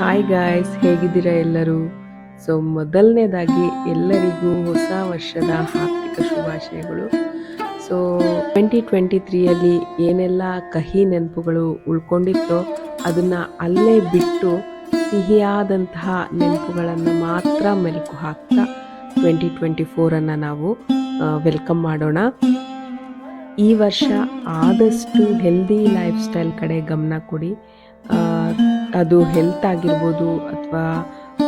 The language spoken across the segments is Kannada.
ಹಾಯ್ ಗಾಯ್ಸ್ ಹೇಗಿದ್ದೀರಾ ಎಲ್ಲರೂ? ಸೊ ಮೊದಲನೇದಾಗಿ ಎಲ್ಲರಿಗೂ ಹೊಸ ವರ್ಷದ ಆರ್ಥಿಕ ಶುಭಾಶಯಗಳು. ಸೊ ಟ್ವೆಂಟಿ ಟ್ವೆಂಟಿ ತ್ರೀಯಲ್ಲಿ ಏನೆಲ್ಲ ಕಹಿ ನೆನಪುಗಳು ಉಳ್ಕೊಂಡಿತ್ತೋ ಅದನ್ನು ಅಲ್ಲೇ ಬಿಟ್ಟು ಸಿಹಿಯಾದಂತಹ ನೆನಪುಗಳನ್ನು ಮಾತ್ರ ಮೆಲುಕು ಹಾಕ್ತಾ ಟ್ವೆಂಟಿ ಟ್ವೆಂಟಿ ಫೋರನ್ನು ನಾವು ವೆಲ್ಕಮ್ ಮಾಡೋಣ. ಈ ವರ್ಷ ಆದಷ್ಟು ಹೆಲ್ದಿ ಲೈಫ್ ಸ್ಟೈಲ್ ಕಡೆ ಗಮನ ಕೊಡಿ. ಅದು ಹೆಲ್ತ್ ಆಗಿರ್ಬೋದು ಅಥವಾ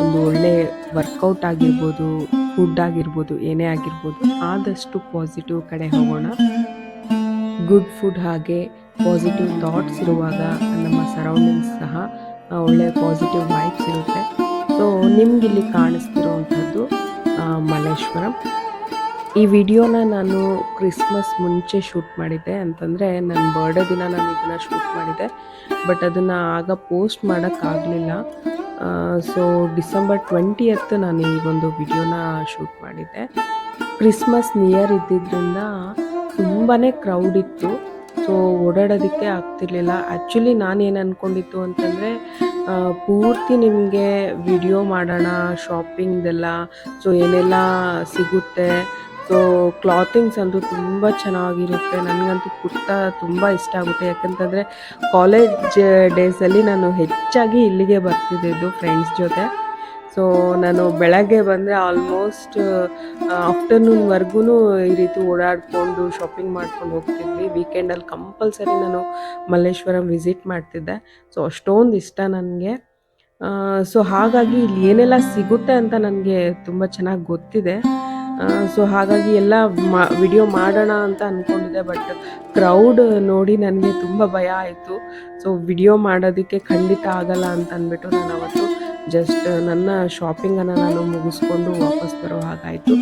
ಒಂದು ಒಳ್ಳೆ ವರ್ಕೌಟ್ ಆಗಿರ್ಬೋದು ಫುಡ್ ಆಗಿರ್ಬೋದು, ಏನೇ ಆಗಿರ್ಬೋದು, ಆದಷ್ಟು ಪಾಸಿಟಿವ್ ಕಡೆ ಹೋಗೋಣ. ಗುಡ್ ಫುಡ್ ಹಾಗೆ ಪಾಸಿಟಿವ್ ಥಾಟ್ಸ್ ಇರುವಾಗ ನಮ್ಮ ಸರೌಂಡಿಂಗ್ಸ್ ಸಹ ಒಳ್ಳೆ ಪಾಸಿಟಿವ್ ವೈಬ್ಸ್ ಇರುತ್ತೆ. ಸೊ ನಿಮ್ಗಿಲ್ಲಿ ಕಾಣಿಸ್ತಿರೋವಂಥದ್ದು ಅಂಥದ್ದು ಮಲ್ಲೇಶ್ವರಂ. ಈ ವಿಡಿಯೋನ ನಾನು ಕ್ರಿಸ್ಮಸ್ ಮುಂಚೆ ಶೂಟ್ ಮಾಡಿದ್ದೆ ಅಂತಂದರೆ ನನ್ನ ಬರ್ಡೇ ದಿನ ನಾನು ಇದನ್ನು ಶೂಟ್ ಮಾಡಿದ್ದೆ. ಬಟ್ ಅದನ್ನು ಆಗ ಪೋಸ್ಟ್ ಮಾಡೋಕ್ಕಾಗಲಿಲ್ಲ. ಸೊ ಡಿಸೆಂಬರ್ ಟ್ವೆಂಟಿಯತ್ತು ನಾನು ಈ ಒಂದು ವಿಡಿಯೋನ ಶೂಟ್ ಮಾಡಿದ್ದೆ. ಕ್ರಿಸ್ಮಸ್ ನಿಯರ್ ಇದ್ದಿದ್ದರಿಂದ ತುಂಬಾ ಕ್ರೌಡ್ ಇತ್ತು. ಸೊ ಓಡಾಡೋದಕ್ಕೆ ಆಗ್ತಿರ್ಲಿಲ್ಲ. ಆ್ಯಕ್ಚುಲಿ ನಾನೇನು ಅಂದ್ಕೊಂಡಿತ್ತು ಅಂತಂದರೆ ಪೂರ್ತಿ ನಿಮಗೆ ವಿಡಿಯೋ ಮಾಡೋಣ ಶಾಪಿಂಗ್ದೆಲ್ಲ ಸೊ ಏನೆಲ್ಲ ಸಿಗುತ್ತೆ ಸೊ ಕ್ಲಾತಿಂಗ್ಸ್ ಅಂತೂ ತುಂಬ ಚೆನ್ನಾಗಿರುತ್ತೆ. ನನಗಂತೂ ಕುರ್ತಾ ತುಂಬ ಇಷ್ಟ ಆಗುತ್ತೆ. ಯಾಕಂತಂದರೆ ಕಾಲೇಜ್ ಡೇಸಲ್ಲಿ ನಾನು ಹೆಚ್ಚಾಗಿ ಇಲ್ಲಿಗೆ ಬರ್ತಿದ್ದಿದ್ದು ಫ್ರೆಂಡ್ಸ್ ಜೊತೆ. ಸೊ ನಾನು ಬೆಳಗ್ಗೆ ಬಂದರೆ ಆಲ್ಮೋಸ್ಟ್ ಆಫ್ಟರ್ನೂನ್ವರೆಗೂ ಈ ರೀತಿ ಓಡಾಡಿಕೊಂಡು ಶಾಪಿಂಗ್ ಮಾಡ್ಕೊಂಡು ಹೋಗ್ತಿದ್ವಿ. ವೀಕೆಂಡಲ್ಲಿ ಕಂಪಲ್ಸರಿ ನಾನು ಮಲ್ಲೇಶ್ವರಂ ವಿಸಿಟ್ ಮಾಡ್ತಿದ್ದೆ. ಸೊ ಅಷ್ಟೊಂದು ಇಷ್ಟ ನನಗೆ. ಸೊ ಹಾಗಾಗಿ ಇಲ್ಲಿ ಏನೆಲ್ಲ ಸಿಗುತ್ತೆ ಅಂತ ನನಗೆ ತುಂಬ ಚೆನ್ನಾಗಿ ಗೊತ್ತಿದೆ. ಸೊ ಹಾಗಾಗಿ ಎಲ್ಲ ಮಾ ವಿಡಿಯೋ ಮಾಡೋಣ ಅಂತ ಅಂದ್ಕೊಂಡಿದ್ದೆ ಬಟ್ ಕ್ರೌಡ್ ನೋಡಿ ನನಗೆ ತುಂಬ ಭಯ ಆಯಿತು. ಸೊ ವಿಡಿಯೋ ಮಾಡೋದಕ್ಕೆ ಖಂಡಿತ ಆಗಲ್ಲ ಅಂತ ಅಂದ್ಬಿಟ್ಟು ನಾನು ಅವತ್ತು ಜಸ್ಟ್ ನನ್ನ ಶಾಪಿಂಗನ್ನು ನಾನು ಮುಗಿಸ್ಕೊಂಡು ವಾಪಸ್ ಬರೋ ಹಾಗಾಯಿತು.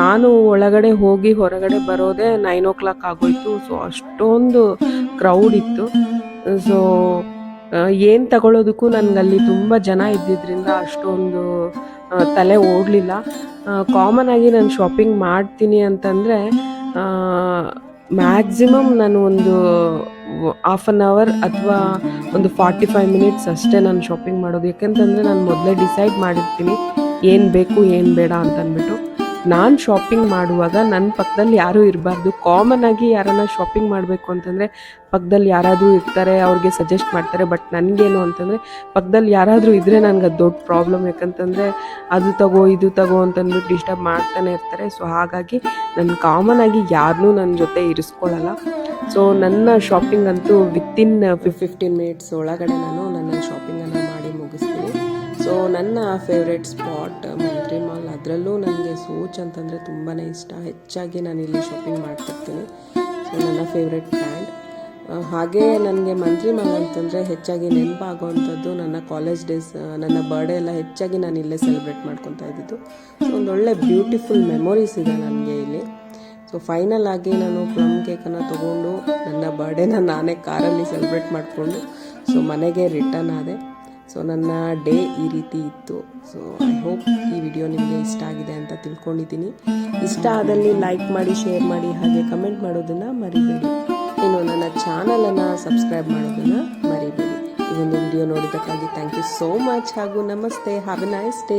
ನಾನು ಒಳಗಡೆ ಹೋಗಿ ಹೊರಗಡೆ ಬರೋದೇ ನೈನ್ ಓ ಕ್ಲಾಕ್ ಆಗೋಯ್ತು. ಸೊ ಅಷ್ಟೊಂದು ಕ್ರೌಡ್ ಇತ್ತು. ಸೊ ಏನು ತಗೊಳ್ಳೋದಕ್ಕೂ ನನಗಲ್ಲಿ ತುಂಬ ಜನ ಇದ್ದಿದ್ದರಿಂದ ಅಷ್ಟೊಂದು ತಲೆ ಓಡಲಿಲ್ಲ. ಕಾಮನ್ ಆಗಿ ನಾನು ಶಾಪಿಂಗ್ ಮಾಡ್ತೀನಿ ಅಂತಂದರೆ ಮ್ಯಾಕ್ಸಿಮಮ್ ನಾನು ಒಂದು ಹಾಫ್ ಆನ್ ಅವರ್ ಅಥವಾ ಒಂದು ಫಾರ್ಟಿ ಫೈವ್ ಮಿನಿಟ್ಸ್ ಅಷ್ಟೇ ನಾನು ಶಾಪಿಂಗ್ ಮಾಡೋದು. ಯಾಕೆಂತಂದರೆ ನಾನು ಮೊದಲೇ ಡಿಸೈಡ್ ಮಾಡಿರ್ತೀನಿ, ಏನು ಬೇಕು, ಏನು ಬೇಡ ಅಂತ ಅಂದ್ಬಿಟ್ಟು ನಾನು ಶಾಪಿಂಗ್ ಮಾಡುವಾಗ ನನ್ನ ಪಕ್ಕದಲ್ಲಿ ಯಾರೂ ಇರಬಾರ್ದು. ಕಾಮನ್ ಆಗಿ ಯಾರನ್ನ ಶಾಪಿಂಗ್ ಮಾಡಬೇಕು ಅಂತಂದರೆ ಪಕ್ಕದಲ್ಲಿ ಯಾರಾದರೂ ಇರ್ತಾರೆ, ಅವ್ರಿಗೆ ಸಜೆಸ್ಟ್ ಮಾಡ್ತಾರೆ ಬಟ್ ನನಗೇನು ಅಂತಂದರೆ ಪಕ್ಕದಲ್ಲಿ ಯಾರಾದರೂ ಇದ್ದರೆ ನನಗೆ ಅದು ದೊಡ್ಡ ಪ್ರಾಬ್ಲಮ್ ಯಾಕಂತಂದರೆ ಅದು ತಗೋ, ಇದು ತಗೋ ಅಂತಂದ್ಬಿಟ್ಟು ಡಿಸ್ಟರ್ಬ್ ಮಾಡ್ತಾನೆ ಇರ್ತಾರೆ. ಸೊ ಹಾಗಾಗಿ ನಾನು ಕಾಮನ್ ಆಗಿ ಯಾರನ್ನೂ ನನ್ನ ಜೊತೆ ಇರಿಸ್ಕೊಳ್ಳಲ್ಲ ಸೊ ನನ್ನ ಶಾಪಿಂಗ್ ಅಂತೂ ವಿತಿನ್ ಫಿಫ್ ಫಿಫ್ಟೀನ್ ಮಿನಿಟ್ಸ್ ಒಳಗಡೆ ನಾನು ನನ್ನ ಶಾಪಿಂಗನ್ನು ಮಾಡಿ ಮುಗಿಸ್ತೀನಿ. ಸೊ ನನ್ನ ಫೇವ್ರೆಟ್ ಸ್ಪಾಟ್ ಮಂತ್ರಿ ಮಾಲ್ ಅದರಲ್ಲೂ ನನಗೆ ಸೋಚ್ ಅಂತಂದರೆ ತುಂಬಾ ಇಷ್ಟ. ಹೆಚ್ಚಾಗಿ ನಾನು ಇಲ್ಲಿ ಶಾಪಿಂಗ್ ಮಾಡ್ತಿರ್ತೀನಿ. ಸೊ ನನ್ನ ಫೇವ್ರೆಟ್ ಬ್ರ್ಯಾಂಡ್ ಹಾಗೆ ನನಗೆ ಮಂತ್ರಿ ಮ್ಯಾಮ್ ಅಂತಂದರೆ ಹೆಚ್ಚಾಗಿ ನೆನಪಾಗುವಂಥದ್ದು ನನ್ನ ಕಾಲೇಜ್ ಡೇಸ್ ನನ್ನ ಬರ್ಡೇ ಎಲ್ಲ ಹೆಚ್ಚಾಗಿ ನಾನು ಇಲ್ಲೇ ಸೆಲೆಬ್ರೇಟ್ ಮಾಡ್ಕೊತಾ ಇದ್ದಿದ್ದು. ಸೊ ಒಂದೊಳ್ಳೆ ಬ್ಯೂಟಿಫುಲ್ ಮೆಮೊರೀಸ್ ಇದೆ ನನಗೆ ಇಲ್ಲಿ. ಸೊ ಫೈನಲ್ ಆಗಿ ನಾನು ಪ್ಲಮ್ ಕೇಕನ್ನು ತೊಗೊಂಡು ನನ್ನ ಬರ್ಡೇನ ನಾನೇ ಕಾರಲ್ಲಿ ಸೆಲೆಬ್ರೇಟ್ ಮಾಡಿಕೊಂಡು ಸೊ ಮನೆಗೆ ರಿಟರ್ನ್ ಆದೆ. ಸೊ ನನ್ನ ಡೇ ಈ ರೀತಿ ಇತ್ತು. ಸೊ ಐ ಹೋಪ್ ಈ ವಿಡಿಯೋ ನಿಮಗೆ ಇಷ್ಟ ಆಗಿದೆ ಅಂತ ತಿಳ್ಕೊಂಡಿದ್ದೀನಿ. ಇಷ್ಟ ಆದಲ್ಲಿ ಲೈಕ್ ಮಾಡಿ ಶೇರ್ ಮಾಡಿ, ಹಾಗೆ ಕಮೆಂಟ್ ಮಾಡೋದನ್ನು ಮರಿಬೇಡಿ. ಇನ್ನು ನನ್ನ ಚಾನಲನ್ನು ಸಬ್ಸ್ಕ್ರೈಬ್ ಮಾಡೋದನ್ನು ಮರಿಬೇಡಿ. ಈ ಒಂದು ವಿಡಿಯೋ ನೋಡಿದ್ದಕ್ಕಾಗಿ ಥ್ಯಾಂಕ್ ಯು ಸೋ ಮಚ್ ಹಾಗೂ ನಮಸ್ತೆ. Have A nice day